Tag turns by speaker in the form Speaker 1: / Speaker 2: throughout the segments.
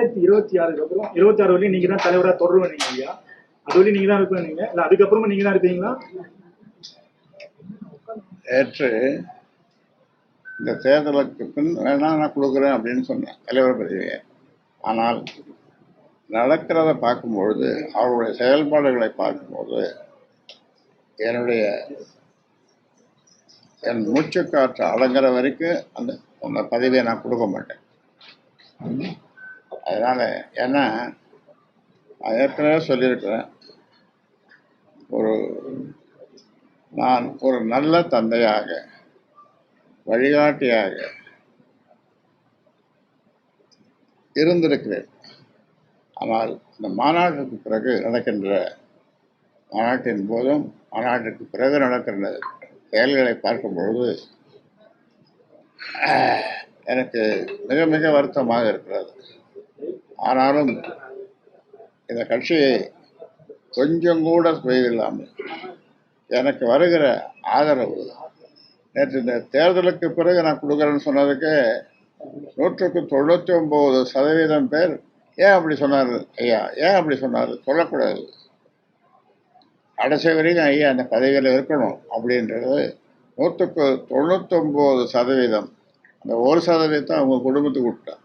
Speaker 1: ரெண்டாயிரத்தி இருபத்தி ஆறுக்கு அப்புறம் இருபத்தி ஆறு வரையும் நீங்க தான் தலைவரா தொடர்பு நீங்க இல்லையா அது வரையும் நீங்க தான் இருப்பீங்க நீங்க. இல்ல அதுக்கப்புறமா நீங்க தான் இருப்பீங்களா?
Speaker 2: நேற்று இந்த தேர்தலுக்கு பின் வேணா நான் கொடுக்குறேன் அப்படின்னு சொன்னேன் தலைவர் பதவியை. ஆனால் நடக்கிறத பார்க்கும்பொழுது அவருடைய செயல்பாடுகளை பார்க்கும்போது என்னுடைய என் மூச்சுக்காற்று அடங்குற வரைக்கும் அந்த அந்த பதவியை நான் கொடுக்க மாட்டேன். அதனால் ஏன்னா நான் ஏற்கனவே சொல்லியிருக்கிறேன். ஒரு நான் ஒரு நல்ல தந்தையாக வழிகாட்டியாக இருந்திருக்கிறேன். ஆனால் இந்த மாநாட்டுக்கு பிறகு நடக்கின்ற மாநாட்டின் போதும் மாநாட்டிற்கு பிறகு நடக்கின்ற செயல்களை பார்க்கும் பொழுது எனக்கு மிக மிக வருத்தமாக இருக்கிறது. ஆனாலும் இந்த கட்சியை கொஞ்சம் கூட சுயதில்லாமல் எனக்கு வருகிற ஆதரவு நேற்று இந்த தேர்தலுக்கு பிறகு நான் கொடுக்குறேன்னு சொன்னதுக்கு நூற்றுக்கு தொண்ணூற்றி ஒம்பது சதவீதம் பேர் ஏன் அப்படி சொன்னார்? ஐயா ஏன் அப்படி சொன்னார்? சொல்லக்கூடாது. கடைசி வரைக்கும் ஐயா அந்த பதவியில் இருக்கணும் அப்படின்றது நூற்றுக்கு தொண்ணூத்தொம்பது சதவீதம். அந்த ஒரு சதவீதத்தை அவங்க குடும்பத்துக்கு விட்டான்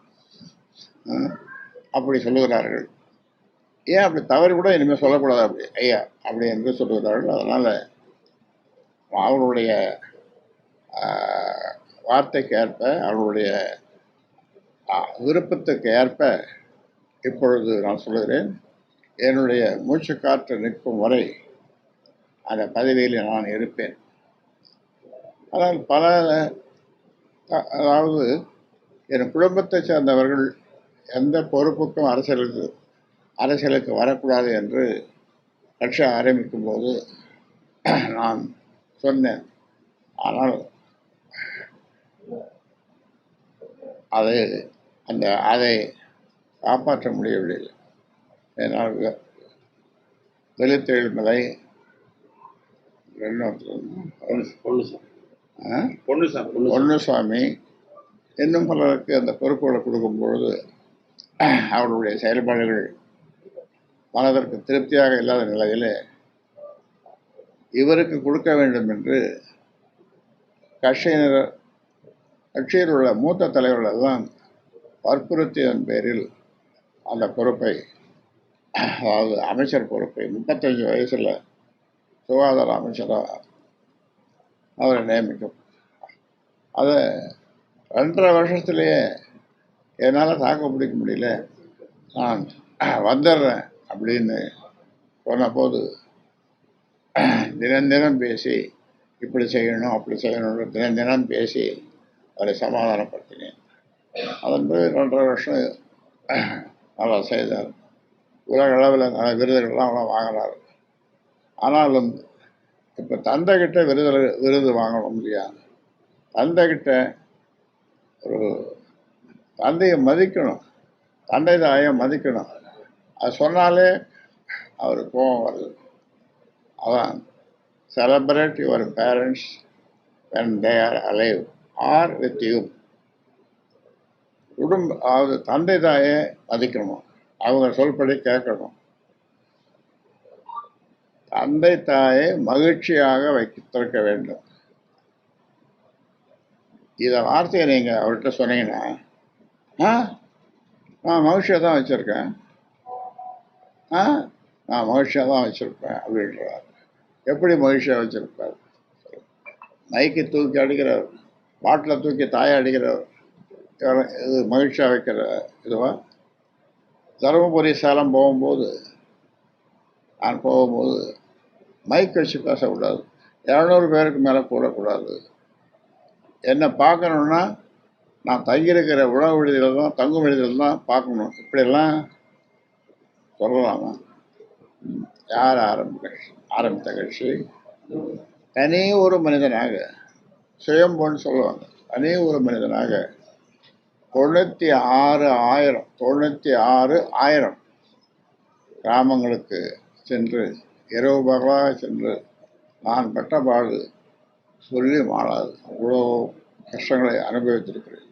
Speaker 2: அப்படி சொல்லுகிறார்கள். ஏன் அப்படி தவறு கூட இனிமேல் சொல்லக்கூடாது அப்படி? ஐயா அப்படி என்று சொல்லுகிறார்கள். அதனால் அவர்களுடைய வார்த்தைக்கு ஏற்ப அவர்களுடைய விருப்பத்துக்கு ஏற்ப இப்பொழுது நான் சொல்லுகிறேன் என்னுடைய மூச்சு காற்று நிற்கும் வரை அந்த பதவியில் நான் இருப்பேன். ஆனால் பல அதாவது என் குடும்பத்தை சேர்ந்தவர்கள் எந்த பொறுப்புக்கும் அரசியலுக்கு அரசியலுக்கு வரக்கூடாது என்று கட்சி ஆரம்பிக்கும் போது நான் சொன்னேன். ஆனால் அதை அந்த அதை காப்பாற்ற முடியவில்லை. ஏன்னால் வெ- வெளித்தெழுமலை
Speaker 3: பொன்னுசாமி
Speaker 2: இன்னும் பலருக்கு அந்த பொறுப்புகளை கொடுக்கும் பொழுது அவருடைய செயல்பாடுகள் மனதிற்கு திருப்தியாக இல்லாத நிலையில் இவருக்கு கொடுக்க வேண்டும் என்று கட்சியினர் கட்சியில் உள்ள மூத்த தலைவர்களெல்லாம் வற்புறுத்தியதன் பேரில் அந்த பொறுப்பை அதாவது அமைச்சர் பொறுப்பை முப்பத்தஞ்சு வயசில் சுகாதார அமைச்சராக அவரை நியமிக்கும் அதை ரெண்டரை வருஷத்துலேயே என்னால் தாக்கு பிடிக்க முடியல. நான் வந்துடுறேன் அப்படின்னு சொன்னபோது தினம் தினம் பேசி இப்படி செய்யணும் அப்படி செய்யணும்னு தினம் தினம் பேசி அவரை சமாதானப்படுத்தினேன். அதன் பிறகு ரெண்டரை வருஷம் நல்லா செய்தார். உலக அளவில் நல்ல விருதுகள்லாம் அவ்வளோ வாங்கினார் ஆனாலும் இப்போ தந்தைகிட்ட விருது விருது வாங்கணும் இல்லையா? தந்தைகிட்ட ஒரு தந்தையை மதிக்கணும். தந்தை தாயை மதிக்கணும். அது சொன்னாலே அவருக்கு கோபம் வருது. அவன் celebrate your parents when they are alive are with you குடும்ப அதாவது தந்தை தாயை மதிக்கணும். அவங்க சொல்படி கேட்கணும். தந்தை தாயை மகிழ்ச்சியாக வைத்திருக்க வேண்டும். இதை வார்த்தையை நீங்கள் அவர்கிட்ட சொன்னீங்கன்னா ஆ? நான் மகிழ்ச்சியாக தான் வச்சுருக்கேன். ஆ? நான் மகிழ்ச்சியாக தான் வச்சுருப்பேன் அப்படின்றார். எப்படி மகிழ்ச்சியாக வச்சுருப்பார்? மைக்கு தூக்கி அடிக்கிறவர் பாட்டில் தூக்கி தாயை அடிக்கிறவர் இவர் இது மகிழ்ச்சியாக வைக்கிற இதுவா? தருமபுரி சேலம் போகும்போது நான் போகும்போது மைக் வச்சு பேசக்கூடாது. இரநூறு பேருக்கு மேலே கூடக்கூடாது. என்னை பார்க்கணுன்னா நான் தங்கியிருக்கிற உணவு விடுதியில் தான் தங்கும் விடுதியில் தான் பார்க்கணும். இப்படியெல்லாம் சொல்லலாமா? யார் ஆரம்பிக்க ஆரம்பித்த கட்சி? தனி ஒரு மனிதனாக சுயம்பொன்னு சொல்லுவாங்க. தனி ஒரு மனிதனாக தொண்ணூற்றி ஆறு ஆயிரம் தொண்ணூற்றி ஆறு ஆயிரம் கிராமங்களுக்கு சென்று இரவு பகலாக சென்று நான் பட்ட பாடு சொல்லி மாளாது அவ்வளோ கஷ்டங்களை அனுபவித்திருக்கிறேன்.